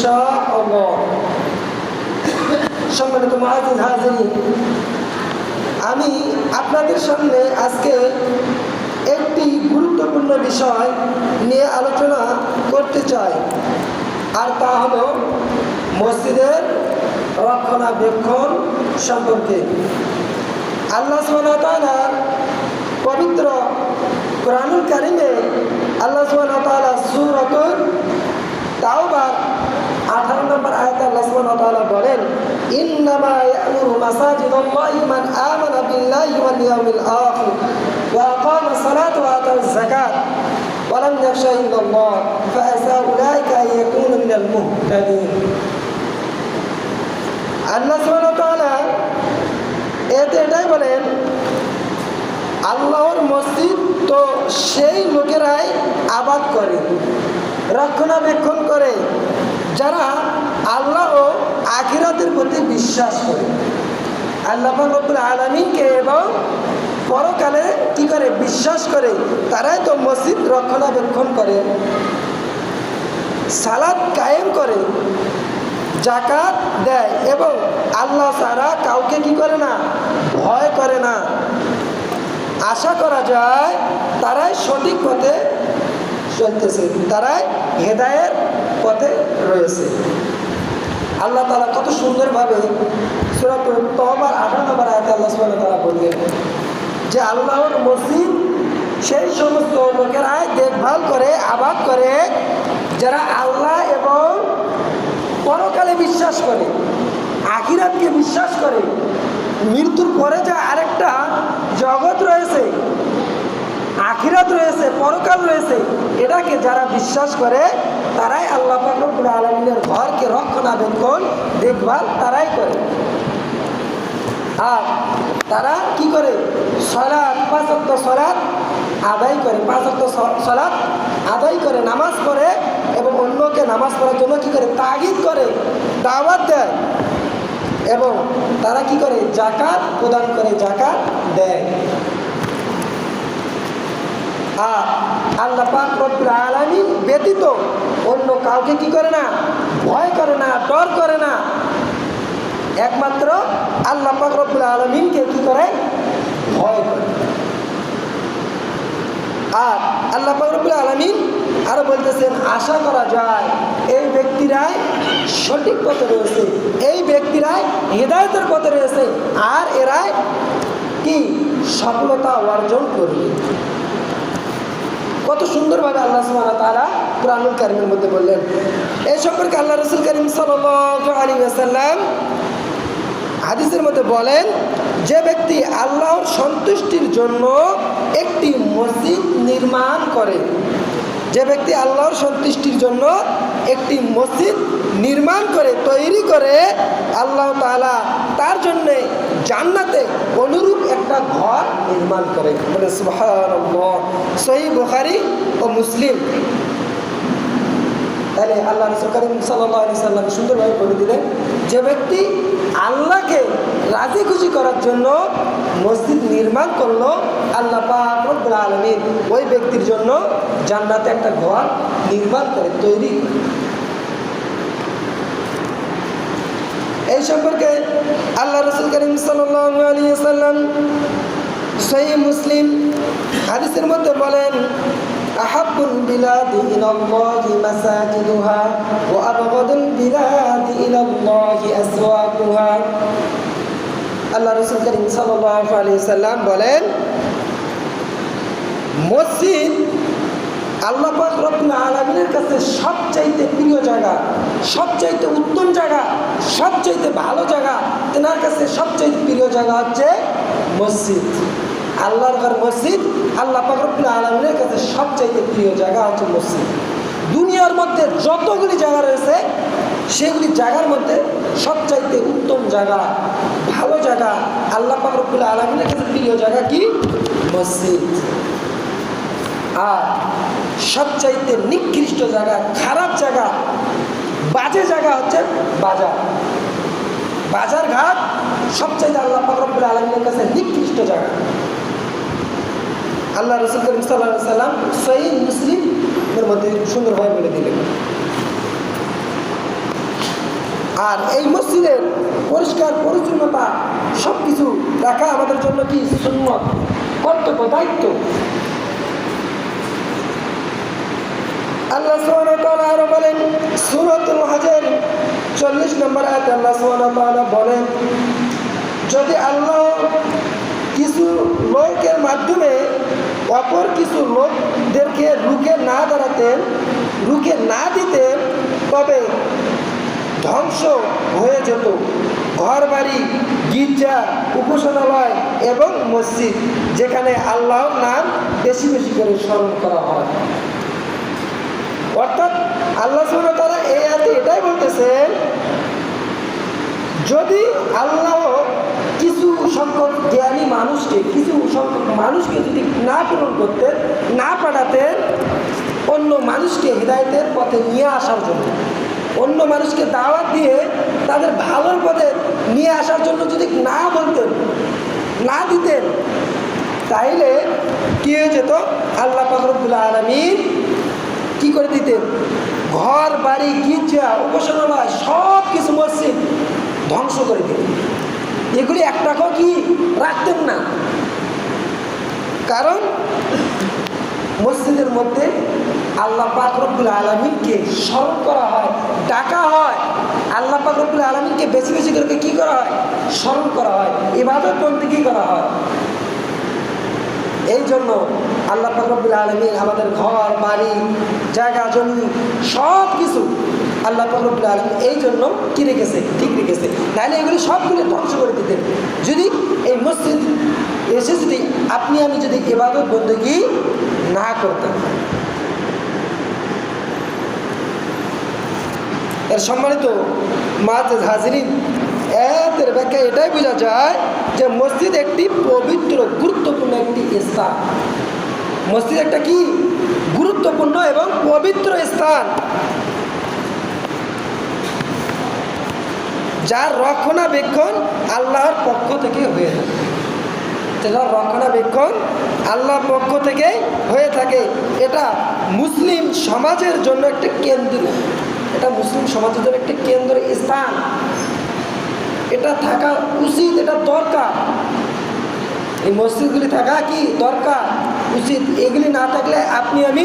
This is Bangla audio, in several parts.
ইনশাআল্লাহ। সম্মানিত মহাজিদ হাজিরি আমি আপনাদের সামনে আজকে একটি গুরুত্বপূর্ণ বিষয় নিয়ে আলোচনা করতে চাই, আর তা হলো মসজিদের রক্ষণাবেক্ষণ সম্পর্কে। আল্লাহ সুবহানাহু পবিত্র কোরআনুল কারিমে আল্লাহ সুবহানাহু তাআলা সূরাতুল তাওবার আঠারো নম্বর আয়াতে আল্লাহ সুবহানাহু তাআলা বলেন ইন্নামা ইয়ামুরু মাসাজিদাল্লাহি মান আমানা বিল্লাহি ওয়াল ইয়াউমিল আখির ওয়া আকামা সালাত ওয়া আতা যাকাত ولم يخشى إلا الله فعسى أولئك أن يكونوا من المهتدين আল্লাহ সুবহানাহু তাআলা এতে এটাই বলেন আল্লাহর মসজিদ তো সেই লোকেরাই আবাদ করে রক্ষণাবেক্ষণ করে যারা আল্লাহ ও আখিরাতের প্রতি বিশ্বাস করে। আল্লাহ রব্বুল আলমিনকে এবং পরকালে কি করে বিশ্বাস করে, তারাই তো মসজিদ রক্ষণাবেক্ষণ করে, সালাদ কায়েম করে জাকাত দেয় এবং আল্লাহ সারা কাউকে কি করে না, ভয় করে না। আশা করা যায় তারাই সঠিক পথে চলতেছে, তারাই হেদায়ের পথে রয়েছে। আল্লাহ তালা কত সুন্দরভাবে সুরাত তহবার আঠারো নম্বর আয়তে আল্লাহ সুবাহ তারা বললেন, যে আল্লাহর মসজিদ, সেই সমস্ত লোকেরাই দেখভাল করে, আবাদ করে, যারা আল্লাহ এবং পরকালে বিশ্বাস করে, আখিরাতকে বিশ্বাস করে, মৃত্যুর পরে যে আরেকটা জগৎ রয়েছে, আখিরাত রয়েছে, পরকাল রয়েছে, এটাকে যারা বিশ্বাস করে তারাই আল্লাহ ফাকরুল আলমিনের ঘরকে রক্ষণাবেক্ষণ দেখভাল তারাই করে। আর তারা কি করে? সলাৎ পাঁচক্ত সলাৎ আদায় করে। পাঁচক্ত সলাৎ আদায় করে, নামাজ পড়ে এবং অন্যকে নামাজ পড়ার জন্য কি করে? তাগিদ করে, দাওয়াত দেয়। এবং তারা কি করে? জাকাত প্রদান করে, জাকাত দেয়। আর আল্লাহ পাক রব্বুল আলামিন ব্যতীত অন্য কাউকে কি করে না? ভয় করে না, ডর করে না। একমাত্র আল্লাহ পাক রব্বুল আলমিনকে কি করে? ভয় করে। আর আল্লাহ পাক রব্বুল আলমিন আরও বলতেছেন, আশা করা যায় এই ব্যক্তিরাই সঠিক পথে রয়েছে, এই ব্যক্তিরাই হৃদায়তের পথে রয়েছে, আর এরাই কি? সফলতা অর্জন করবে। কত সুন্দরভাবে আল্লাহ ওয়া তাআলা কুরআনুল কারীমের মধ্যে বললেন। এই সম্পর্কে আল্লাহ রাসূল করিম ওয়াসাল্লাম হাদিসের মধ্যে বলেন, যে ব্যক্তি আল্লাহর সন্তুষ্টির জন্য একটি মসজিদ নির্মাণ করে, যে ব্যক্তি আল্লাহর সন্তুষ্টির জন্য একটি মসজিদ নির্মাণ করে, তৈরি করে, আল্লাহ তার জান্নাতে অনুরূপ একটা ঘর নির্মাণ করে। সুবহানাল্লাহ, সহি বুখারি ও মুসলিম। তাহলে আল্লাহ রসুল আলি সাল্লাম সুন্দরভাবে বলে দিলেন, যে ব্যক্তি আল্লাহকে রাজি খুশি করার জন্য মসজিদ নির্মাণ করল, আল্লাহ পাকুল আলমীর ওই ব্যক্তির জন্য জান্নাতে একটা ঘর নির্মাণ করে, তৈরি এই সম্পর্কে আল্লাহ রসুল করিম সাল্লাম সহি মুসলিম হাদিসের মধ্যে বলেন أحب البلاد إلى الله مساجدها وأبغض البلاد إلى الله أسواقها আল্লাহ রসুল করিম সাল্লাহ আলি সাল্লাম বলেন মসজিদ আল্লাহ পাক রব্বুল আলমিনের কাছে সবচাইতে প্রিয় জায়গা, সবচাইতে উত্তম জায়গা, সবচাইতে ভালো জায়গা তেনার কাছে সবচাইতে প্রিয় জায়গা হচ্ছে মসজিদ। আল্লাহর ঘর মসজিদ, আল্লাহ পাক রব্বুল আলমিনের কাছে সবচাইতে প্রিয় জায়গা হচ্ছে মসজিদ। দুনিয়ার মধ্যে যতগুলি জায়গা রয়েছে, সেগুলি জায়গার মধ্যে সবচাইতে উত্তম জায়গা, ভালো জায়গা আল্লাহ পাক রব্বুল আলমিনের কাছে প্রিয় জায়গা কি? মসজিদ। আর সবচাইতে নিকৃষ্ট জায়গা, খারাপ জায়গা, বাজে জায়গা হচ্ছে বাজার। বাজার ঘাট সবচাইতে আল্লাহ ফকরবুল আলমীর কাছে নিকৃষ্ট জায়গা। আল্লাহ রসুল করিম সাল্লাম সহি মুসলিমের মধ্যে সুন্দরভাবে বলে দিলেন। আর এই মসজিদের পরিষ্কার পরিচ্ছন্নতা সব কিছু রাখা আমাদের জন্য কি সুন্নত? কর্তব্য, দায়িত্ব? আল্লাহ তাআলা আরও বলেন, সূরাতুল হজের চল্লিশ নম্বর আয়াত আল্লাহ ওয়া বলেন, যদি আল্লাহ কিছু লোকের মাধ্যমে অপর কিছু লোকদেরকে রুখে না দাঁড়াতেন, রুখে না দিতেন, তবে ধ্বংস হয়ে যেত। ঘর বাড়ি গির্জা, উপাসনালয় এবং মসজিদ, যেখানে আল্লাহর নাম বেশি বেশি করে স্মরণ করা হয়। অর্থাৎ আল্লাহ ওয়া এই আয়াতে এটাই বলতেছেন, যদি আল্লাহ কিছু সংখ্যক জ্ঞানী মানুষকে, কিছু সংখ্যক মানুষকে যদি না পূরণ করতেন, না পাঠাতেন, অন্য মানুষকে হৃদায়তের পথে নিয়ে আসার জন্য, অন্য মানুষকে দাওয়াত দিয়ে তাদের ভালোর পথে নিয়ে আসার জন্য যদি না বলতেন, না দিতেন, তাইলে কী হয়ে যেত? আল্লাহ পাকরবুল্লাহ আলমিন কি করে দিতেন। ঘর, বাড়ি, গির্জা, উপাসনালয় সব কিছু মসজিদ ধ্বংস করে দিতেন। এগুলি একটাকেও কি রাখতেন না। কারণ মসজিদের মধ্যে আল্লাহ পাক রব্বুল আলমিনকে স্মরণ করা হয়, ডাকা হয়। আল্লাহ পাক রব্বুল আলমিনকে বেশি বেশি করে কী করা হয়? স্মরণ করা হয়। ইবাদত বলতে কী করা হয়। এই জন্য আল্লাহ পাকরবুল আলমী আমাদের ঘর, বাড়ি, জায়গা, জমি সব কিছু আল্লাহ পাকরবুল আলমী এই জন্য কি রেখেছে? ঠিক রেখেছে। নাহলে এগুলি সবগুলি ধ্বংস করে দিতেন। যদি এই মসজিদ এসে যদি আপনি আমি যদি ইবাদত বন্দী না করতাম। এর সম্মানিত মাঝ হাজরিন এদের ব্যাখ্যা এটাই বোঝা যায় যে মসজিদ একটি পবিত্র, গুরুত্বপূর্ণ একটি স্থান। মসজিদ একটা কি? গুরুত্বপূর্ণ এবং পবিত্র স্থান। যার রক্ষণাবেক্ষণ আল্লাহর পক্ষ থেকে হয়ে থাকে। যার রক্ষণাবেক্ষণ আল্লাহর পক্ষ থেকে হয়ে থাকে, এটা মুসলিম সমাজের জন্য একটা কেন্দ্র। এটা মুসলিম সমাজের জন্য একটা কেন্দ্র। এটা থাকা উচিত, এটা দরকার। এই মসজিদগুলি থাকা কি দরকার? উচিত। এগুলি না থাকলে আপনি আমি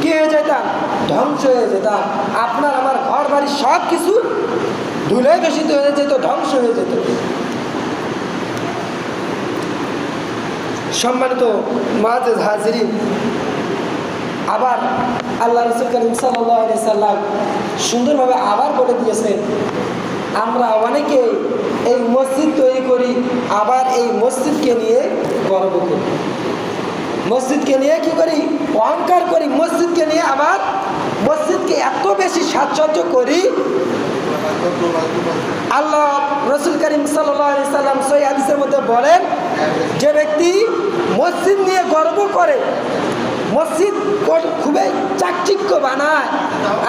কি হয়ে যেতাম? ধ্বংস হয়ে যেতাম। আপনার আমার ঘর বাড়ি সব কিছু ধুলে দূষিত হয়ে যেত, ধ্বংস হয়ে যেত। সম্মানিত মাঝ হাজরিন, আবার আল্লাহ রসুল করিম সাল্লাম সুন্দরভাবে আবার বলে দিয়েছেন আমরা অনেকে এই মসজিদ তৈরি করি, আবার এই মসজিদকে নিয়ে গর্ব করি। মসজিদকে নিয়ে কি করি? অহংকার করি, মসজিদকে নিয়ে আবার মসজিদকে এত বেশি সাজসজ্জ করি। আল্লাহ রসুল করিম সাল্লাম সই হাদিসের মধ্যে বলেন, যে ব্যক্তি মসজিদ নিয়ে গর্ব করে, মসজিদ খুবই চাকচিক্য বানায়,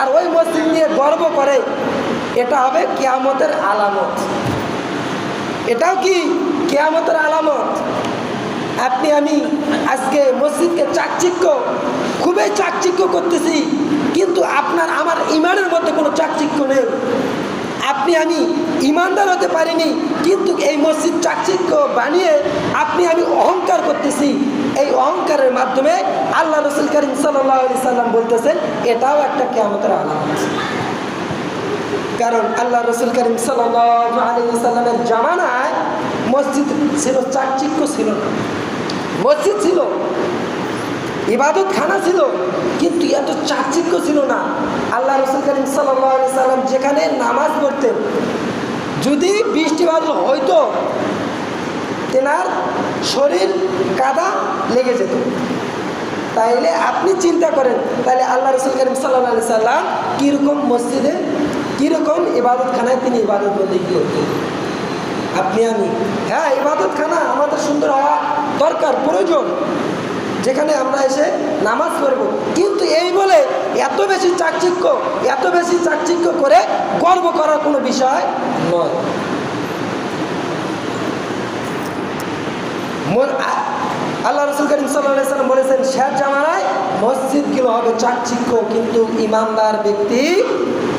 আর ওই মসজিদ নিয়ে গর্ব করে এটা হবে কেয়ামতের আলামত। এটাও কি কেয়ামতের আলামত? আপনি, আমি আজকে মসজিদকে চাকচিক্য, খুবই চাকচিক্য করতেছি, কিন্তু আপনার, আমার ইমানের মধ্যে কোনো চাকচিক্য নেই। আপনি, আমি ইমানদার হতে পারিনি, কিন্তু এই মসজিদ চাকচিক্য বানিয়ে আপনি, আমি অহংকার করতেছি। এই অহংকারের মাধ্যমে আল্লাহ রসুল করিম সাল্লাহ সাল্লাম বলতেছেন, এটাও একটা কেয়ামতের আলামত। কারণ আল্লাহ রসুল করিম সাল্লামের জামানায় মসজিদ ছিল, চাকচিক্য ছিল না। মসজিদ ছিল ইবাদত খানা ছিল, কিন্তু এত চাকচিক্য ছিল না। আল্লাহ রসুল করিম সাল্লাম যেখানে নামাজ পড়তেন, যদি বৃষ্টি বাদল হইতো, তেনার শরীর কাদা লেগে যেত। তাইলে আপনি চিন্তা করেন তাহলে আল্লাহ রসুল করিম সাল্লাহ সাল্লাম কীরকম মসজিদে কীরকম ইবাদত খানায় তিনি ইবাদত বন্দী করতেন? আপনি, আমি। হ্যাঁ ইবাদত খানা আমাদের সুন্দর হওয়া দরকার, প্রয়োজন। যেখানে আমরা এসে নামাজ পড়ব। কিন্তু এই বলে এত বেশি চাকচিক্য, এত বেশি চাকচিক্য করে গর্ব করার কোনো বিষয় নয়। আল্লাহ রসুল করিম সাল্লাম বলেছেন শেষ জামানায় মসজিদগুলো হবে চাকচিক্য, কিন্তু ইমানদার ব্যক্তি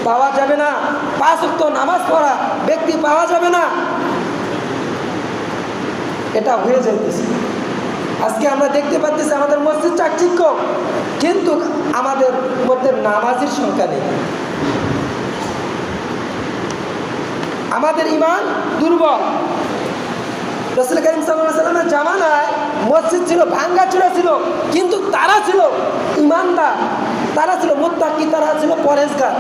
পাওয়া যাবে না। পাঁচ উক্ত নামাজ পড়া ব্যক্তি পাওয়া যাবে না। এটা হয়ে যাইতেছে। আজকে আমরা দেখতে পাচ্ছি আমাদের মসজিদ চাকচিক্য, কিন্তু আমাদের মধ্যে নামাজের সংখ্যা নেই। আমাদের ইমান দুর্বল। রসুল করিম সাল্লামের জামানায় মসজিদ ছিল, ভাঙ্গা ছিল ছিল, কিন্তু তারা ছিল ইমানদার। তারা ছিল মুত্তাকি, তারা ছিল পরেশগার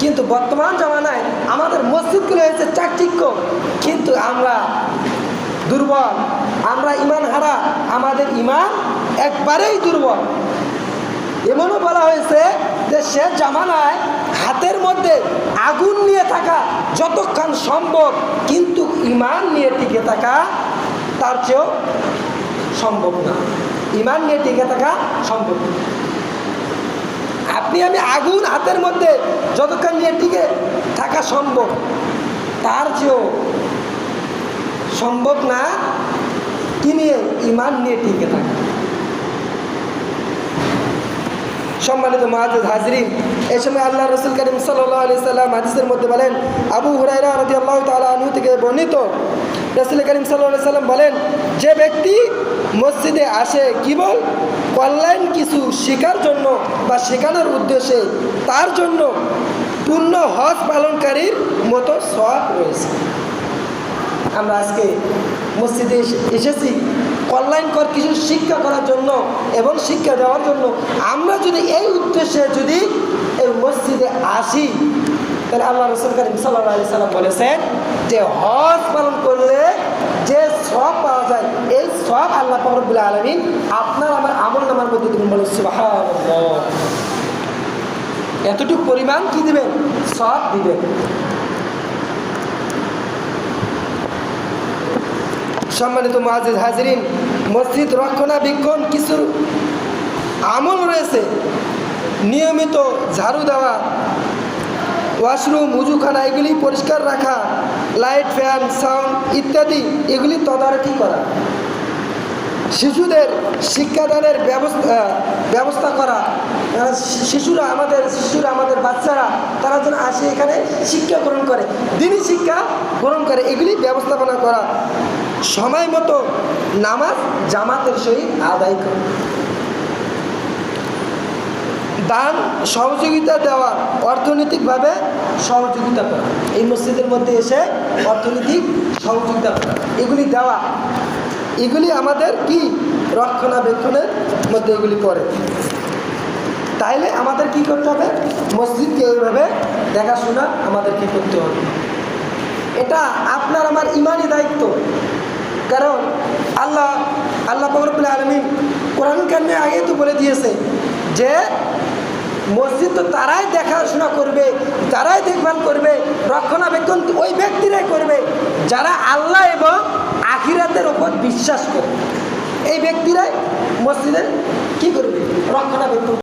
কিন্তু বর্তমান জামানায় আমাদের মসজিদগুলো হয়েছে চাকচিক্য। কিন্তু আমরা দুর্বল, আমরা ইমান হারা আমাদের ইমান একবারেই দুর্বল। এমনও বলা হয়েছে যে সে জামানায় হাতের মধ্যে আগুন নিয়ে থাকা যতক্ষণ সম্ভব, কিন্তু ইমান নিয়ে টিকে থাকা তার চেয়েও সম্ভব না। ইমান নিয়ে টিকে থাকা সম্ভব না। আপনি আমি আগুন হাতের মধ্যে যতক্ষণ নিয়ে টিকে থাকা সম্ভব, তার চেয়েও সম্ভব না, কি নিয়ে? ইমান নিয়ে টিকে থাকা। সম্মানিত মাহাজ হাজরিন, এই সময় আল্লাহ রসুল করিম সাল্লাহ আলি সাল্লাম হাদিসের মধ্যে বলেন, আবু হুরাইরা রদি আল্লাহ তালা থেকে বর্ণিত, রসুল করিম সাল্লাহ সাল্লাম বলেন, যে ব্যক্তি মসজিদে আসে কেবল কল্যাণ কিছু শেখার জন্য বা শেখানোর উদ্দেশ্যে, তার জন্য পূর্ণ হজ পালনকারীর মতো সব রয়েছে। আমরা আজকে মসজিদে এসে- এসেছি কল্যাণকর কিছু শিক্ষা করার জন্য এবং শিক্ষা দেওয়ার জন্য। আমরা যদি এই উদ্দেশ্যে যদি এই মসজিদে আসি, তাহলে আল্লাহ রসুল করিম সাল্লাহ সাল্লাম বলেছেন যে হজ পালন করলে যে সব পাওয়া যায়, এই সব আল্লাহ ফরবুল্লা আলমিন আপনার আমার আমল নামার মধ্যে তুমি বলে এতটুকু পরিমাণ কি দিবেন? সব দিবেন। সম্মানিত মহাজিদ হাজরিন, মসজিদ রক্ষণাবেক্ষণ কিছুর আমল রয়েছে। নিয়মিত ঝাড়ু দেওয়া, ওয়াশরুম, উজুখানা, এগুলি পরিষ্কার রাখা, লাইট, ফ্যান, সাউন্ড ইত্যাদি এগুলি তদারকি করা। শিশুদের শিক্ষাদানের ব্যবস্থা ব্যবস্থা করা। শিশুরা আমাদের শিশুরা আমাদের বাচ্চারা, তারা যেন আসে এখানে শিক্ষা গ্রহণ করে দিনই শিক্ষা গ্রহণ করে, এগুলি ব্যবস্থাপনা করা। সময় মতো নামাজ জামাতের সহিত আদায় করা দান, সহযোগিতা দেওয়া, অর্থনৈতিকভাবে সহযোগিতা করা। এই মসজিদের মধ্যে এসে অর্থনৈতিক সহযোগিতা করা। এগুলি দেওয়া। এগুলি আমাদের কি? রক্ষণাবেক্ষণের মধ্যে এগুলি পড়ে। তাইলে আমাদের কি করতে হবে? মসজিদকে এইভাবে দেখাশোনা আমাদেরকে করতে হবে। এটা আপনার, আমার ইমানই দায়িত্ব। কারণ আল্লাহ আল্লাহ ফকরবুল আলমী কোরআন কান্নে আগেই তো বলে দিয়েছে যে, মসজিদ তো তারাই দেখাশোনা করবে, তারাই দেখভাল করবে, রক্ষণাবেক্ষণ ওই ব্যক্তিরাই করবে, যারা আল্লাহ এবং আখিরাতের ওপর বিশ্বাস করে। এই ব্যক্তিরাই মসজিদের কি করবে? রক্ষণাবেক্ষণ